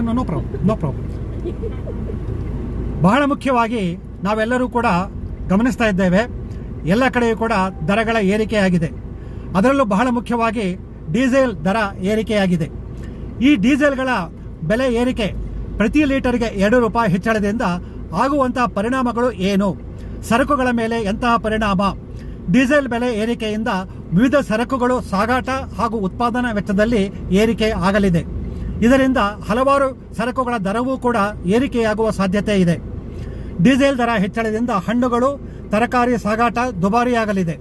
No problem. ಬಹಳ ಮುಖ್ಯವಾಗಿ ನಾವೆಲ್ಲರೂ ಕೂಡ ಗಮನಿಸ್ತಾ ಇದ್ದೇವೆ. ಎಲ್ಲ ಕಡೆಯೂ ಕೂಡ ದರಗಳ ಏರಿಕೆಯಾಗಿದೆ. ಅದರಲ್ಲೂ ಬಹಳ ಮುಖ್ಯವಾಗಿ ಡೀಸೆಲ್ ದರ ಏರಿಕೆಯಾಗಿದೆ. ಈ ಡೀಸೆಲ್ಗಳ ಬೆಲೆ ಏರಿಕೆ ಪ್ರತಿ ಲೀಟರ್ಗೆ ಎರಡು ರೂಪಾಯಿ ಹೆಚ್ಚಳದಿಂದ ಆಗುವಂತಹ ಪರಿಣಾಮಗಳು ಏನು? ಸರಕುಗಳ ಮೇಲೆ ಎಂತಹ ಪರಿಣಾಮ? ಡೀಸೆಲ್ ಬೆಲೆ ಏರಿಕೆಯಿಂದ ವಿವಿಧ ಸರಕುಗಳು ಸಾಗಾಟ ಹಾಗೂ ಉತ್ಪಾದನಾ ವೆಚ್ಚದಲ್ಲಿ ಏರಿಕೆ ಆಗಲಿದೆ. ಇದರಿಂದ ಹಲವಾರು ಸರಕುಗಳ ದರವೂ ಕೂಡ ಏರಿಕೆಯಾಗುವ ಸಾಧ್ಯತೆ ಇದೆ. ಡೀಸೆಲ್ ದರ ಹೆಚ್ಚಳದಿಂದ ಹಣ್ಣುಗಳು, ತರಕಾರಿ ಸಾಗಾಟ ದುಬಾರಿಯಾಗಲಿದೆ.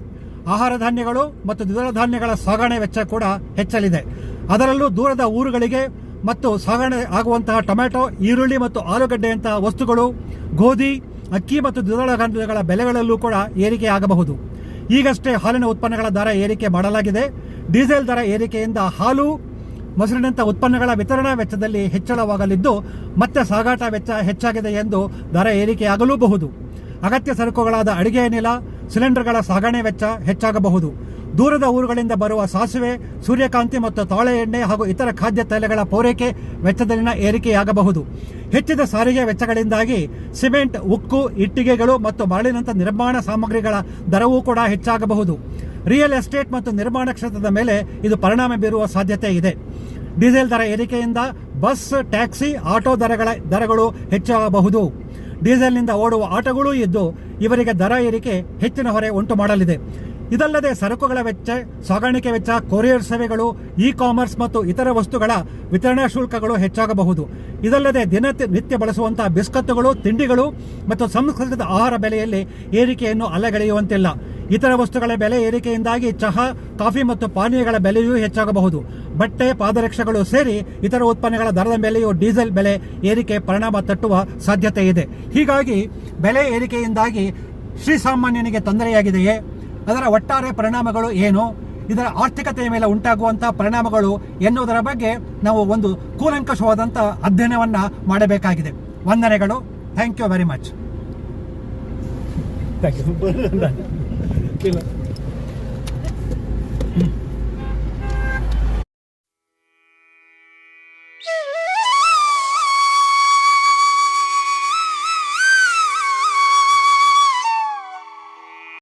ಆಹಾರ ಧಾನ್ಯಗಳು ಮತ್ತು ದ್ವಿದಳ ಧಾನ್ಯಗಳ ಸಾಗಣೆ ವೆಚ್ಚ ಕೂಡ ಹೆಚ್ಚಲಿದೆ. ಅದರಲ್ಲೂ ದೂರದ ಊರುಗಳಿಗೆ ಮತ್ತು ಸಾಗಣೆ ಆಗುವಂತಹ ಟೊಮೆಟೊ ಈರುಳ್ಳಿ ಮತ್ತು ಆಲೂಗಡ್ಡೆಯಂತಹ ವಸ್ತುಗಳು, ಗೋಧಿ, ಅಕ್ಕಿ ಮತ್ತು ದ್ವಿದಳ ಧಾನ್ಯಗಳ ಬೆಲೆಗಳಲ್ಲೂ ಕೂಡ ಏರಿಕೆ ಆಗಬಹುದು ಈಗಷ್ಟೇ ಹಾಲಿನ ಉತ್ಪನ್ನಗಳ ದರ ಏರಿಕೆ ಮಾಡಲಾಗಿದೆ. ಡೀಸೆಲ್ ದರ ಏರಿಕೆಯಿಂದ ಹಾಲು ಮೊಸರಿನಂಥ ಉತ್ಪನ್ನಗಳ ವಿತರಣಾ ವೆಚ್ಚದಲ್ಲಿ ಹೆಚ್ಚಳವಾಗಲಿದ್ದು, ಮತ್ತೆ ಸಾಗಾಟ ವೆಚ್ಚ ಹೆಚ್ಚಾಗಿದೆ ಎಂದು ದರ ಏರಿಕೆಯಾಗಲೂಬಹುದು ಅಗತ್ಯ ಸರಕುಗಳಾದ ಅಡಿಗೆ ಅನಿಲ ಸಿಲಿಂಡರ್ಗಳ ಸಾಗಣೆ ವೆಚ್ಚ ಹೆಚ್ಚಾಗಬಹುದು. ದೂರದ ಊರುಗಳಿಂದ ಬರುವ ಸಾಸಿವೆ, ಸೂರ್ಯಕಾಂತಿ ಮತ್ತು ತಾಳೆ ಎಣ್ಣೆ ಹಾಗೂ ಇತರ ಖಾದ್ಯ ತೈಲಗಳ ಪೂರೈಕೆ ವೆಚ್ಚದಲ್ಲಿನ ಏರಿಕೆಯಾಗಬಹುದು. ಹೆಚ್ಚಿದ ಸಾರಿಗೆ ವೆಚ್ಚಗಳಿಂದಾಗಿ ಸಿಮೆಂಟ್, ಉಕ್ಕು, ಇಟ್ಟಿಗೆಗಳು ಮತ್ತು ಮರಳಿನಂಥ ನಿರ್ಮಾಣ ಸಾಮಗ್ರಿಗಳ ದರವೂ ಕೂಡ ಹೆಚ್ಚಾಗಬಹುದು. ರಿಯಲ್ ಎಸ್ಟೇಟ್ ಮತ್ತು ನಿರ್ಮಾಣ ಕ್ಷೇತ್ರದ ಮೇಲೆ ಇದು ಪರಿಣಾಮ ಬೀರುವ ಸಾಧ್ಯತೆ ಇದೆ. ಡೀಸೆಲ್ ದರ ಏರಿಕೆಯಿಂದ ಬಸ್, ಟ್ಯಾಕ್ಸಿ, ಆಟೋ ದರಗಳ ದರಗಳು ಹೆಚ್ಚಾಗಬಹುದು. ಡೀಸೆಲ್ನಿಂದ ಓಡುವ ಆಟೋಗಳೂ ಇದ್ದು ಇವರಿಗೆ ದರ ಏರಿಕೆ ಹೆಚ್ಚಿನ ಹೊರೆ ಉಂಟು ಮಾಡಲಿದೆ. ಇದಲ್ಲದೆ ಸರಕುಗಳ ವೆಚ್ಚ, ಸಾಗಾಣಿಕೆ ವೆಚ್ಚ, ಕೊರಿಯರ್ ಸೇವೆಗಳು ಇ ಕಾಮರ್ಸ್ ಮತ್ತು ಇತರ ವಸ್ತುಗಳ ವಿತರಣಾ ಶುಲ್ಕಗಳು ಹೆಚ್ಚಾಗಬಹುದು. ಇದಲ್ಲದೆ ದಿನ ನಿತ್ಯ ಬಳಸುವಂತಹ ಬಿಸ್ಕತ್ತುಗಳು, ತಿಂಡಿಗಳು ಮತ್ತು ಸಂಸ್ಕೃತದ ಆಹಾರ ಬೆಲೆಯಲ್ಲಿ ಏರಿಕೆಯನ್ನು ಅಲ್ಲಗೆಳೆಯುವಂತಿಲ್ಲ. ಇತರ ವಸ್ತುಗಳ ಬೆಲೆ ಏರಿಕೆಯಿಂದಾಗಿ ಚಹಾ ಕಾಫಿ ಮತ್ತು ಪಾನೀಯಗಳ ಬೆಲೆಯೂ ಹೆಚ್ಚಾಗಬಹುದು. ಬಟ್ಟೆ ಪಾದರಕ್ಷೆಗಳು ಸೇರಿ ಇತರ ಉತ್ಪನ್ನಗಳ ದರದ ಮೇಲೆಯೂ ಡೀಸೆಲ್ ಬೆಲೆ ಏರಿಕೆ ಪರಿಣಾಮ ತಟ್ಟುವ ಸಾಧ್ಯತೆ ಇದೆ. ಹೀಗಾಗಿ ಬೆಲೆ ಏರಿಕೆಯಿಂದಾಗಿ ಶ್ರೀಸಾಮಾನ್ಯನಿಗೆ ತೊಂದರೆಯಾಗಿದೆಯೇ? ಅದರ ಒಟ್ಟಾರೆ ಪರಿಣಾಮಗಳು ಏನು? ಇದರ ಆರ್ಥಿಕತೆಯ ಮೇಲೆ ಉಂಟಾಗುವಂತಹ ಪರಿಣಾಮಗಳು ಎನ್ನುವುದರ ಬಗ್ಗೆ ನಾವು ಒಂದು ಕೂಲಂಕಷವಾದಂಥ ಅಧ್ಯಯನವನ್ನ ಮಾಡಬೇಕಾಗಿದೆ. ವಂದನೆಗಳು. Thank you very much. pela.